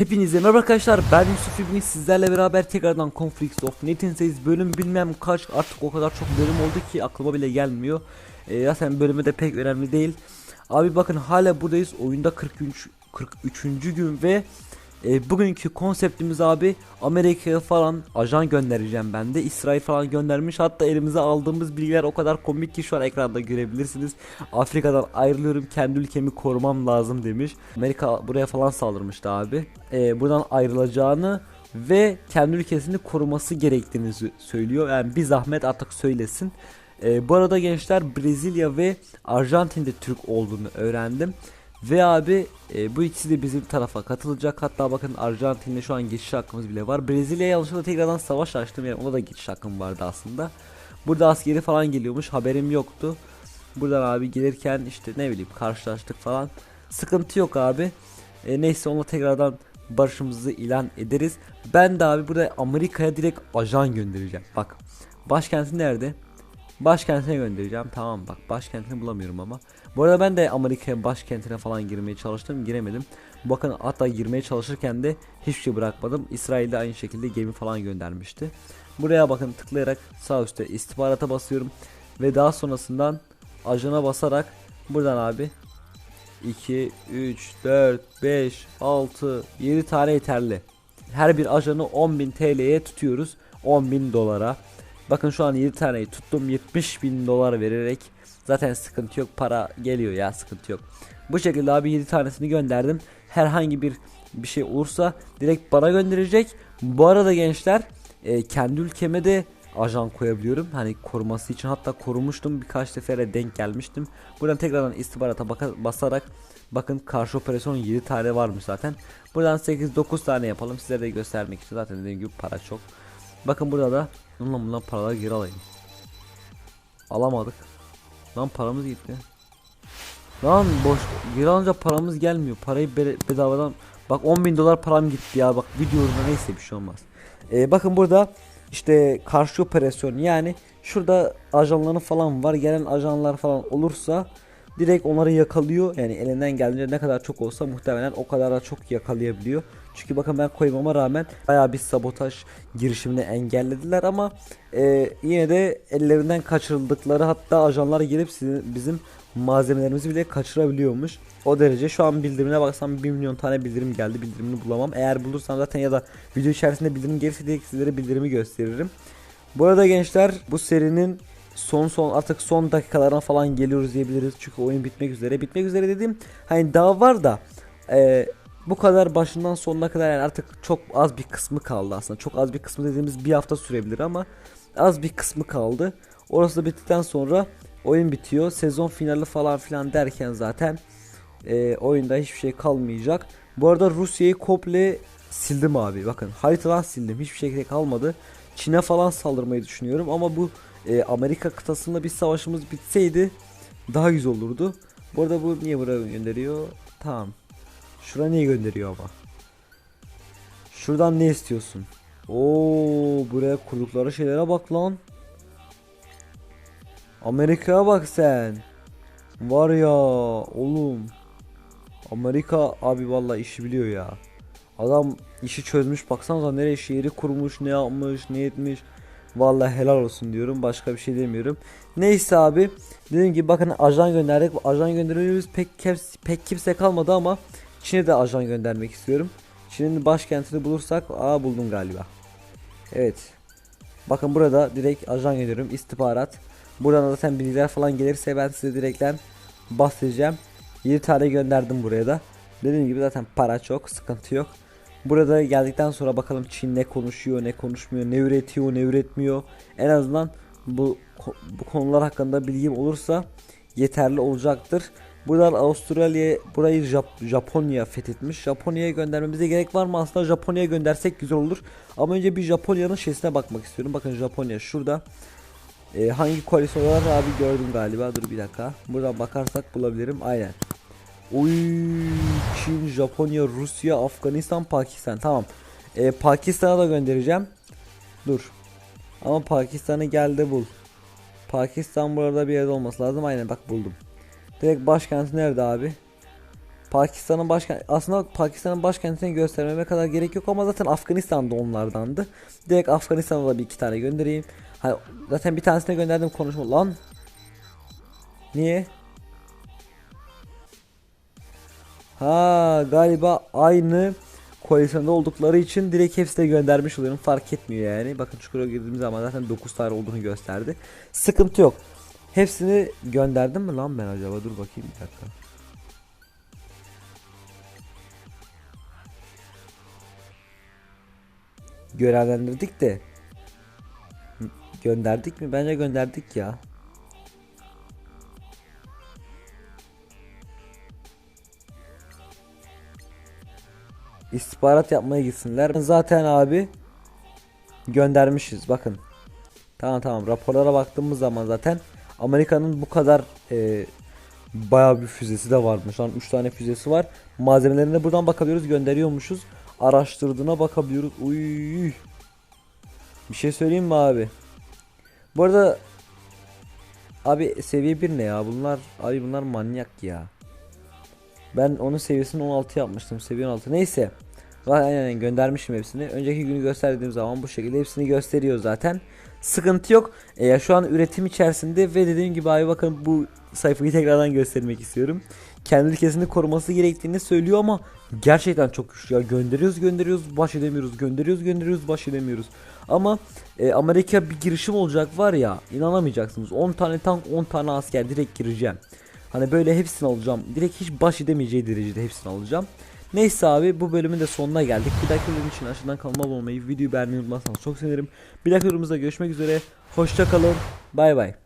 Hepinize merhaba arkadaşlar ben Yusuf İbni. Sizlerle beraber tekrardan Conflicts of Net'inseyiz bölüm bilmem kaç artık o kadar çok bölüm oldu ki aklıma bile gelmiyor. Ee, Zaten bölümü de pek önemli değil. Abi bakın hala buradayız. Oyunda 43 43. gün ve e, bugünkü konseptimiz abi Amerika'ya falan ajan göndereceğim ben de. İsrail falan göndermiş. Hatta elimize aldığımız bilgiler o kadar komik ki şu an ekranda görebilirsiniz. Afrika'dan ayrılıyorum kendi ülkemi korumam lazım demiş. Amerika buraya falan saldırmıştı abi. E, buradan ayrılacağını ve kendi ülkesini koruması gerektiğini sö- söylüyor. Yani bir zahmet artık söylesin. E, bu arada gençler Brezilya ve Arjantin'de Türk olduğunu öğrendim ve abi e, bu ikisi de bizim tarafa katılacak. Hatta bakın Arjantin'de şu an geçiş hakkımız bile var. Brezilya'ya yanlışlıkla tekrardan savaş açtım. Yani ona da geçiş hakkım vardı aslında. Burada askeri falan geliyormuş. Haberim yoktu. Buradan abi gelirken işte ne bileyim karşılaştık falan. Sıkıntı yok abi. E, neyse onunla tekrardan barışımızı ilan ederiz. Ben de abi burada Amerika'ya direkt ajan göndereceğim. Bak başkenti nerede? Başkentine göndereceğim. Tamam bak başkentini bulamıyorum ama. Bu arada ben de Amerika'ya başkentine falan girmeye çalıştım. Giremedim. Bakın hatta girmeye çalışırken de hiçbir şey bırakmadım. İsrail'de aynı şekilde gemi falan göndermişti. Buraya bakın tıklayarak sağ üstte istihbarata basıyorum. Ve daha sonrasından ajana basarak buradan abi 2, 3, 4, 5, 6, 7 tane yeterli. Her bir ajanı 10.000 TL'ye tutuyoruz. 10.000 dolara. Bakın şu an 7 taneyi tuttum 70 bin dolar vererek zaten sıkıntı yok para geliyor ya sıkıntı yok. Bu şekilde abi 7 tanesini gönderdim. Herhangi bir bir şey olursa direkt bana gönderecek. Bu arada gençler e, kendi ülkeme de ajan koyabiliyorum. Hani koruması için hatta korumuştum birkaç sefere denk gelmiştim. Buradan tekrardan istihbarata basarak bakın karşı operasyon 7 tane varmış zaten. Buradan 8-9 tane yapalım size de göstermek için zaten dediğim gibi para çok. Bakın burada da Lan bundan paraları geri alayım. Alamadık. Lan paramız gitti. Lan boş geri alınca paramız gelmiyor. Parayı be- bedavadan bak 10 bin dolar param gitti ya bak videoda neyse bir şey olmaz. Ee, bakın burada işte karşı operasyon yani şurada ajanların falan var gelen ajanlar falan olursa direkt onları yakalıyor yani elinden geldiğince ne kadar çok olsa muhtemelen o kadar da çok yakalayabiliyor. Çünkü bakın ben koymama rağmen bayağı bir sabotaj girişimini engellediler ama e, yine de ellerinden kaçırıldıkları hatta ajanlar gelip sizin, bizim malzemelerimizi bile kaçırabiliyormuş. O derece şu an bildirimine baksam 1 milyon tane bildirim geldi bildirimini bulamam. Eğer bulursam zaten ya da video içerisinde bildirim gelirse direkt sizlere bildirimi gösteririm. Bu arada gençler bu serinin son son artık son dakikalarına falan geliyoruz diyebiliriz. Çünkü oyun bitmek üzere. Bitmek üzere dediğim hani daha var da e, bu kadar başından sonuna kadar yani artık çok az bir kısmı kaldı aslında. Çok az bir kısmı dediğimiz bir hafta sürebilir ama az bir kısmı kaldı. Orası da bittikten sonra oyun bitiyor. Sezon finali falan filan derken zaten e, oyunda hiçbir şey kalmayacak. Bu arada Rusya'yı komple sildim abi. Bakın haritadan sildim. Hiçbir şey kalmadı. Çin'e falan saldırmayı düşünüyorum ama bu e, Amerika kıtasında bir savaşımız bitseydi daha güzel olurdu. Bu arada bu niye buraya gönderiyor? Tamam. Şura niye gönderiyor ama? Şuradan ne istiyorsun? Oo buraya kurdukları şeylere bak lan. Amerika'ya bak sen. Var ya oğlum. Amerika abi vallahi işi biliyor ya. Adam işi çözmüş baksanıza nereye şehri kurmuş ne yapmış ne etmiş. Vallahi helal olsun diyorum başka bir şey demiyorum. Neyse abi dediğim gibi bakın ajan gönderdik. Ajan gönderiyoruz pek keps- pek kimse kalmadı ama Çin'e de ajan göndermek istiyorum. Çin'in başkentini bulursak aa buldum galiba. Evet. Bakın burada direkt ajan gönderiyorum istihbarat. Buradan zaten bilgiler falan gelirse ben size direkten bahsedeceğim. 7 tane gönderdim buraya da. Dediğim gibi zaten para çok sıkıntı yok. Burada geldikten sonra bakalım Çin ne konuşuyor ne konuşmuyor ne üretiyor ne üretmiyor. En azından bu bu konular hakkında bilgim olursa yeterli olacaktır. Buradan Avustralya burayı Jap- Japonya fethetmiş. Japonya'ya göndermemize gerek var mı? Aslında Japonya'ya göndersek güzel olur. Ama önce bir Japonya'nın şeysine bakmak istiyorum. Bakın Japonya şurada. Ee, hangi koalisyonlar abi gördüm galiba. Dur bir dakika. Buradan bakarsak bulabilirim. Aynen. Oy Çin, Japonya, Rusya, Afganistan, Pakistan. Tamam. Ee, Pakistan'a da göndereceğim. Dur. Ama Pakistan'ı gel de bul. Pakistan burada bir yerde olması lazım. Aynen bak buldum. Direkt başkenti nerede abi? Pakistan'ın başkent aslında Pakistan'ın başkentini göstermeme kadar gerek yok ama zaten Afganistan'da onlardandı. Direkt Afganistan'a da bir iki tane göndereyim. Ha, zaten bir tanesine gönderdim konuşma lan. Niye? Ha galiba aynı koalisyonda oldukları için direkt hepsine göndermiş oluyorum. Fark etmiyor yani. Bakın çukura girdiğimiz zaman zaten 9 tane olduğunu gösterdi. Sıkıntı yok. Hepsini gönderdim mi lan ben acaba? Dur bakayım bir dakika. Görevlendirdik de gönderdik mi? Bence gönderdik ya. İstihbarat yapmaya gitsinler. Zaten abi göndermişiz bakın. Tamam tamam raporlara baktığımız zaman zaten Amerika'nın bu kadar e, bayağı bir füzesi de varmış. Lan 3 tane füzesi var. Malzemelerine buradan bakabiliyoruz gönderiyormuşuz. Araştırdığına bakabiliyoruz. Uy. Bir şey söyleyeyim mi abi? Bu arada abi seviye 1 ne ya? Bunlar abi bunlar manyak ya. Ben onun seviyesini 16 yapmıştım. Seviye 16. Neyse. Aynen aynen göndermişim hepsini. Önceki günü gösterdiğim zaman bu şekilde hepsini gösteriyor zaten. Sıkıntı yok. E, şu an üretim içerisinde ve dediğim gibi abi bakın bu sayfayı tekrardan göstermek istiyorum. Kendi ülkesini koruması gerektiğini söylüyor ama gerçekten çok güçlü ya. Gönderiyoruz gönderiyoruz baş edemiyoruz. Gönderiyoruz gönderiyoruz baş edemiyoruz. Ama e, Amerika bir girişim olacak var ya inanamayacaksınız. 10 tane tank 10 tane asker direkt gireceğim. Hani böyle hepsini alacağım. Direkt hiç baş edemeyeceği derecede hepsini alacağım. Neyse abi bu bölümün de sonuna geldik. Bir dahaki bölüm için aşağıdan abone olmayı, videoyu beğenmeyi unutmazsanız çok sevinirim. Bir dahaki görüşmek üzere. Hoşça kalın. Bay bay.